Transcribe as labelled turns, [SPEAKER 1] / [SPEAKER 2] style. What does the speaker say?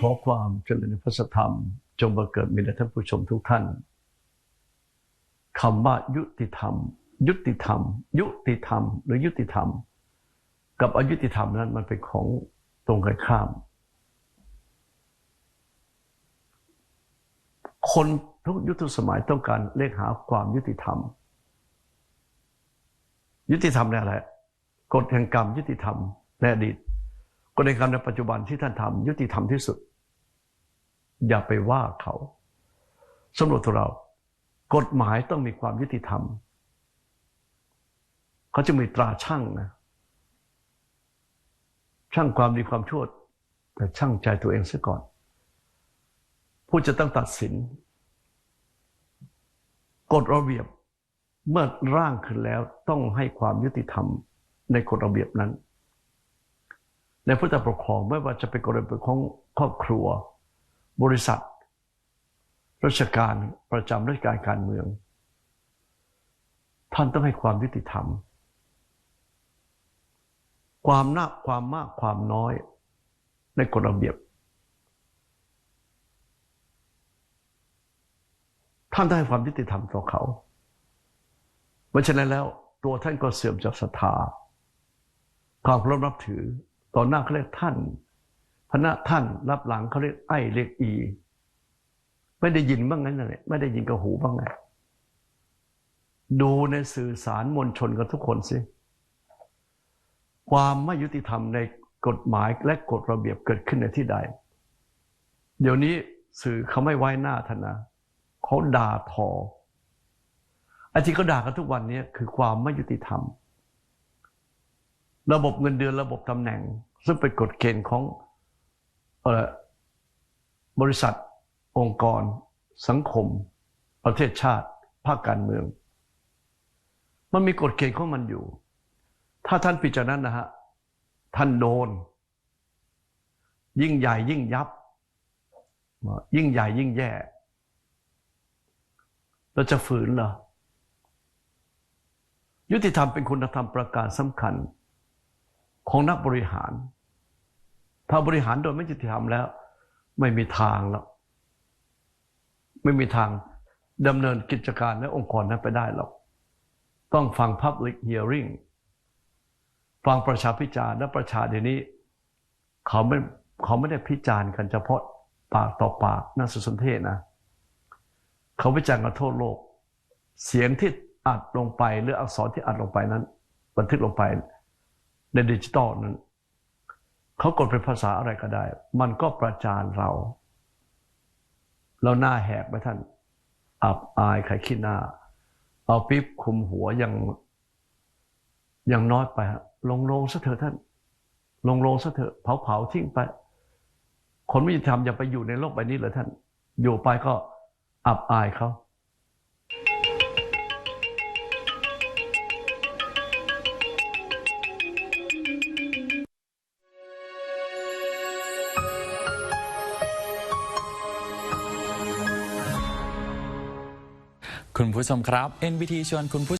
[SPEAKER 1] ขอความเจริญในพระธรรม จงบังเกิดมีแด่ท่านผู้ชมทุกท่านคำว่ายุติธรรม ยุติธรรม ยุติธรรม หรือยุติธรรม กับอยุติธรรมนั้นมันเป็นของตรงกันข้าม คนทุกยุคทุกสมัยต้องการเรียกหาความยุติธรรม ยุติธรรมในอะไรกฎแห่งกรรมยุติธรรมในอดีตกฎแห่งกรรมในปัจจุบันที่ท่านทำยุติธรรมที่สุด อย่าไปว่าเขาสำหรวจตัวเรา กฎหมายต้องมีความยุติธรรม เขาจะมีตราช่างนะช่างความดีความชั่วแต่ช่างใจตัวเองซะก่อน ผู้จะต้องตัดสินกฎระเบียบเมื่อร่างขึ้นแล้วต้องให้ความยุติธรรมในกฎระเบียบนั้น ในพุทธปกครองไม่ว่าจะเป็นกฎระเบียบของครอบครัว บริษัท ราชการประจำราชการการเมือง ท่านต้องให้ความยุติธรรม ความนักความมากความน้อยในกฎระเบียบ ท่านต้องให้ความยุติธรรมต่อเขาเพราะฉะนั้นแล้วตัวท่านก็เสื่อมจากศรัทธาความเคารพนับถือต่อหน้าเขาเรียกท่าน พระท่านรับหลังเขาเรียกไอ้เรียกอี ไม่ได้ยินบ้างงั้นเลยไม่ได้ยินกับหูบ้างไงดูในสื่อสารมวลชนกันทุกคนสิ ความไม่ยุติธรรมในกฎหมายและกฎระเบียบเกิดขึ้นในที่ใด เดี๋ยวนี้สื่อเขาไม่ไว้หน้าท่านนะเขาด่าทอไอ้ที่เขาด่ากันทุกวันนี้คือความไม่ยุติธรรม ระบบเงินเดือนระบบตำแหน่ง ซึ่งเป็นกฎเกณฑ์ของ บริษัท องค์กร สังคม ประเทศชาติ ภาคการเมือง มันมีกฎเกณฑ์ของมันอยู่ ถ้าท่านพิจารณานะฮะ ท่านโดน ยิ่งใหญ่ยิ่งยับ ยิ่งใหญ่ยิ่งแย่เราจะฝืนเหรอยุติธรรมเป็นคุณธรรมประการสำคัญของนักบริหาร ถ้าบริหารโดยไม่ยุติธรรมแล้ว ไม่มีทางแล้ว ไม่มีทางดำเนินกิจการและองค์กรนั้นไปได้หรอก ต้องฟัง Public Hearing ฟังประชาพิจารณ์และประชาเดี๋ยวนี้ เขาไม่เขาไม่ได้พิจารณ์กันเฉพาะปากต่อปากนักสุสนเทศนะ เขาวิจารณ์กันทั่วโลก เสียงที่อัดลงไปหรืออักษรที่อัดลงไปนั้น บันทึกลงไปในดิจิตอลนั้น เขากดเป็นภาษาอะไรก็ได้ มันก็ประจานเรา เราหน้าแหกไปท่าน อับอายใครขี้หน้า เอาปิ๊บคุมหัวยังยังน้อยไปฮะลงโลงซะเถอะท่าน ลงโลงซะเถอะเผาเผาทิ้งไป คนไม่ยุติธรรมอย่าไปอยู่ในโลกใบนี้เลยท่าน อยู่ไปก็อับอายเขา
[SPEAKER 2] คุณผู้ชมครับ NBT ชวนคุณผู้